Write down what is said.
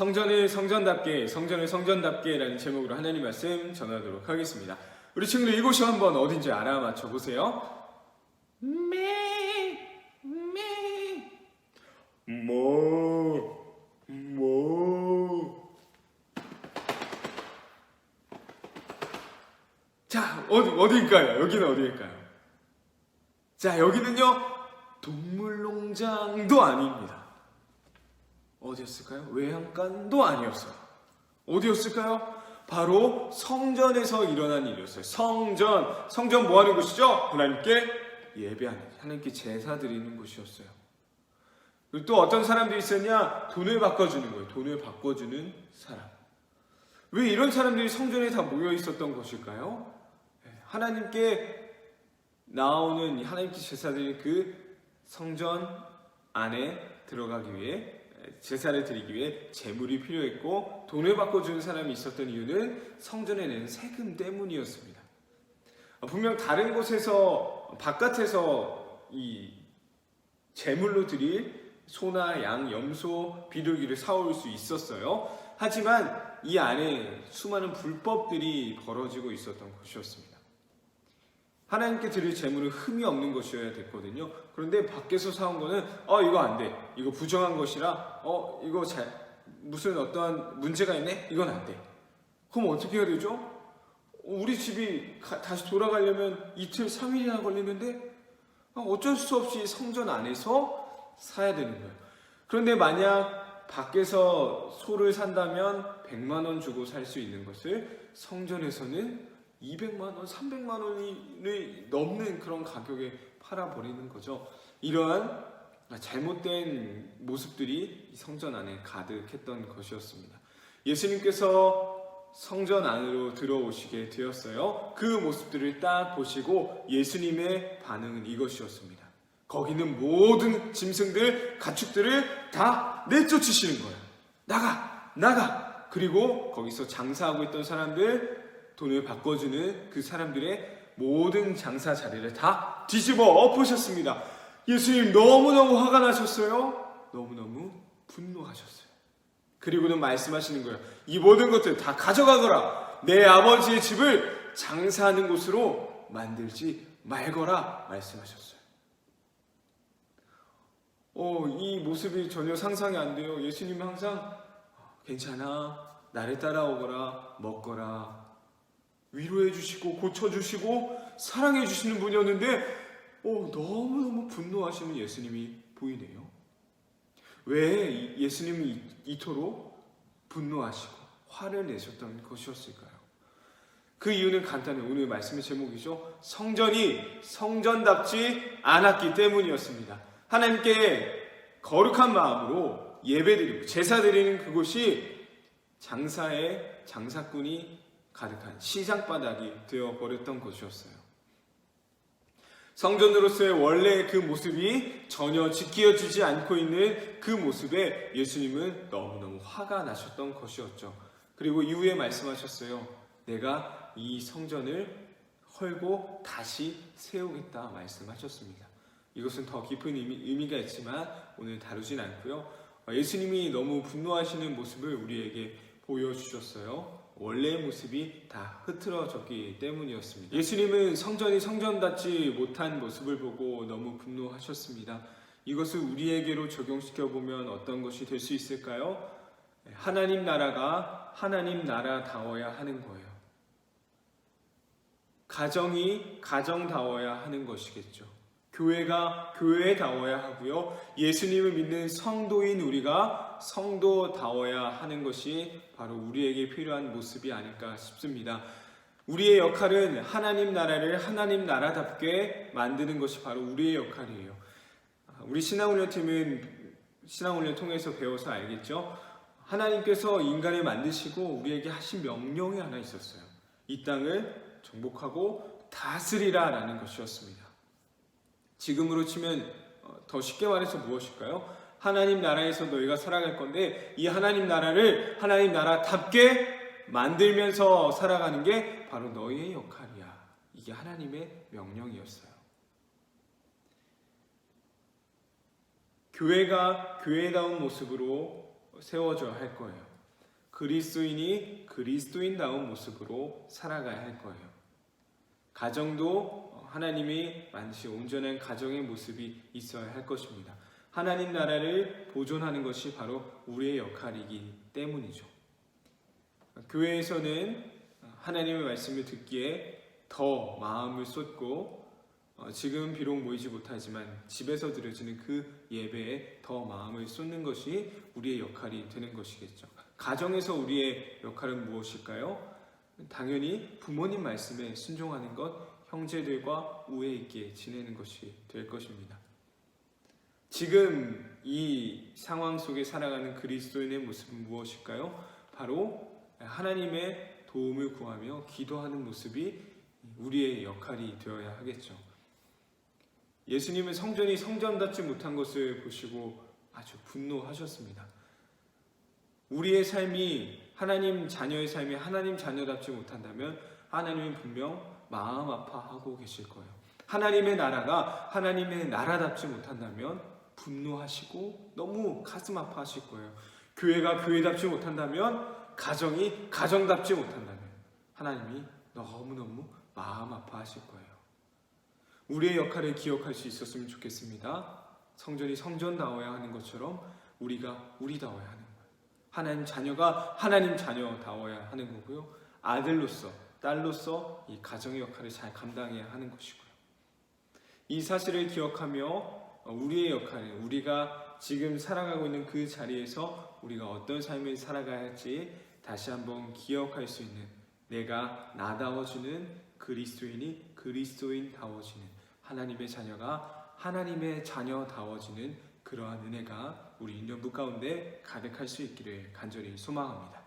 성전을 성전답게, 성전을 성전답게라는 제목으로 하나님 말씀 전하도록 하겠습니다. 우리 친구들 이곳이 한번 어딘지 알아맞혀 보세요. 미, 미, 뭐, 뭐. 자, 어디, 어디일까요? 여기는 어디일까요? 자, 여기는요, 동물농장도 아닙니다. 어디였을까요? 외양간도 아니었어요. 어디였을까요? 바로 성전에서 일어난 일이었어요. 성전, 성전 뭐 하는 곳이죠? 하나님께 예배하는, 하나님께 제사 드리는 곳이었어요. 그리고 또 어떤 사람들이 있었냐? 돈을 바꿔주는 거예요. 돈을 바꿔주는 사람. 왜 이런 사람들이 성전에 다 모여 있었던 것일까요? 네, 하나님께 나오는 하나님께 제사 드리는 그 성전 안에 들어가기 위해 제사를 드리기 위해 재물이 필요했고 돈을 바꿔주는 사람이 있었던 이유는 성전에 내는 세금 때문이었습니다. 어, 분명 다른 곳에서 바깥에서 이 재물로 드릴 소나 양, 염소, 비둘기를 사올 수 있었어요. 하지만 이 안에 수많은 불법들이 벌어지고 있었던 것이었습니다. 하나님께 드릴 재물은 흠이 없는 것이어야 됐거든요. 그런데 밖에서 사온 거는 어 이거 안 돼. 이거 부정한 것이라 어 이거 잘 무슨 어떠한 문제가 있네. 이건 안 돼. 그럼 어떻게 해야 되죠? 우리 집이 가- 다시 돌아가려면 이틀 3일이나 걸리는데 어쩔 수 없이 성전 안에서 사야 되는 거예요. 그런데 만약 밖에서 소를 산다면 100만 원 주고 살 수 있는 것을 성전에서는 200만 원, 300만 원이 넘는 그런 가격에 팔아 버리는 거죠. 이러한 잘못된 모습들이 이 성전 안에 가득했던 것이었습니다. 예수님께서 성전 안으로 들어오시게 되었어요. 그 모습들을 딱 보시고 예수님의 반응은 이것이었습니다. 거기는 모든 짐승들, 가축들을 다 내쫓으시는 거예요. 나가! 나가! 그리고 거기서 장사하고 있던 사람들, 돈을 바꿔주는 그 사람들의 모든 장사 자리를 다 뒤집어 엎으셨습니다. 예수님 너무너무 화가 나셨어요. 너무너무 분노하셨어요. 그리고는 말씀하시는 거예요. 이 모든 것들 다 가져가거라. 내 아버지의 집을 장사하는 곳으로 만들지 말거라. 말씀하셨어요. 어, 이 모습이 전혀 상상이 안 돼요. 예수님은 항상 괜찮아. 나를 따라오거라. 먹거라. 위로해 주시고 고쳐 주시고 사랑해 주시는 분이었는데 어, 너무너무 분노하시는 예수님이 보이네요. 왜 이- 예수님이 이- 이토록 분노하시고 화를 내셨던 것이었을까요? 그 이유는 간단해요. 오늘 말씀의 제목이죠. 성전이 성전답지 않았기 때문이었습니다. 하나님께 거룩한 마음으로 예배드리고 제사드리는 그곳이 장사의 장사꾼이 가득한 시장바닥이 되어버렸던 것이었어요. 성전으로서의 원래의 그 모습이 전혀 지켜지지 않고 있는 그 모습에 예수님은 너무너무 화가 나셨던 것이었죠. 그리고 이후에 말씀하셨어요. 내가 이 성전을 헐고 다시 세우겠다 말씀하셨습니다. 이것은 더 깊은 의미, 가 있지만 오늘 다루진 않고요. 어, 예수님이 너무 분노하시는 모습을 우리에게 보여주셨어요. 원래의 모습이 다 흐트러졌기 때문이었습니다. 예수님은 성전이 성전답지 못한 모습을 보고 너무 분노하셨습니다. 이것을 우리에게로 적용시켜 보면 어떤 것이 될 수 있을까요? 하나님 나라가 하나님 나라다워야 하는 거예요. 가정이 가정다워야 하는 것이겠죠. 교회가 교회다워야 하고요. 예수님을 믿는 성도인 우리가 성도다워야 하는 것이 바로 우리에게 필요한 모습이 아닐까 싶습니다. 우리의 역할은 하나님 나라를 하나님 나라답게 만드는 것이 바로 우리의 역할이에요. 우리 신앙훈련팀은 신앙훈련 통해서 배워서 알겠죠? 하나님께서 인간을 만드시고 우리에게 하신 명령이 하나 있었어요. 이 땅을 정복하고 다스리라 라는 것이었습니다. 지금으로 치면 어, 더 쉽게 말해서 무엇일까요? 하나님 나라에서 너희가 살아갈 건데 이 하나님 나라를 하나님 나라답게 만들면서 살아가는 게 바로 너희의 역할이야. 이게 하나님의 명령이었어요. 교회가 교회다운 모습으로 세워져야 할 거예요. 그리스도인이 그리스도인다운 모습으로 살아가야 할 거예요. 가정도 하나님이 만시 온전한 가정의 모습이 있어야 할 것입니다. 하나님 나라를 보존하는 것이 바로 우리의 역할이기 때문이죠. 교회에서는 하나님의 말씀을 듣기에 더 마음을 쏟고 어, 지금 비록 모이지 못하지만 집에서 드려지는 그 예배에 더 마음을 쏟는 것이 우리의 역할이 되는 것이겠죠. 가정에서 우리의 역할은 무엇일까요? 당연히 부모님 말씀에 순종하는 것, 형제들과 우애 있게 지내는 것이 될 것입니다. 지금 이 상황 속에 살아가는 그리스도인의 모습은 무엇일까요? 바로 하나님의 도움을 구하며 기도하는 모습이 우리의 역할이 되어야 하겠죠. 예수님은 성전이 성전답지 못한 것을 보시고 아주 분노하셨습니다. 우리의 삶이 하나님 자녀의 삶이 하나님 자녀답지 못한다면 하나님은 분명 마음 아파하고 계실 거예요. 하나님의 나라가 하나님의 나라답지 못한다면 분노하시고 너무 가슴 아파하실 거예요. 교회가 교회답지 못한다면 가정이 가정답지 못한다면 하나님이 너무너무 마음 아파하실 거예요. 우리의 역할을 기억할 수 있었으면 좋겠습니다. 성전이 성전다워야 하는 것처럼 우리가 우리다워야 하는 거예요. 하나님 자녀가 하나님 자녀다워야 하는 거고요. 아들로서 딸로서 이 가정의 역할을 잘 감당해야 하는 것이고요. 이 사실을 기억하며 우리의 역할, 우리가 지금 살아가고 있는 그 자리에서 우리가 어떤 삶을 살아가야 할지 다시 한번 기억할 수 있는 내가 나다워주는 그리스도인이 그리스도인다워지는 하나님의 자녀가 하나님의 자녀다워지는 그러한 은혜가 우리 인연부 가운데 가득할 수 있기를 간절히 소망합니다.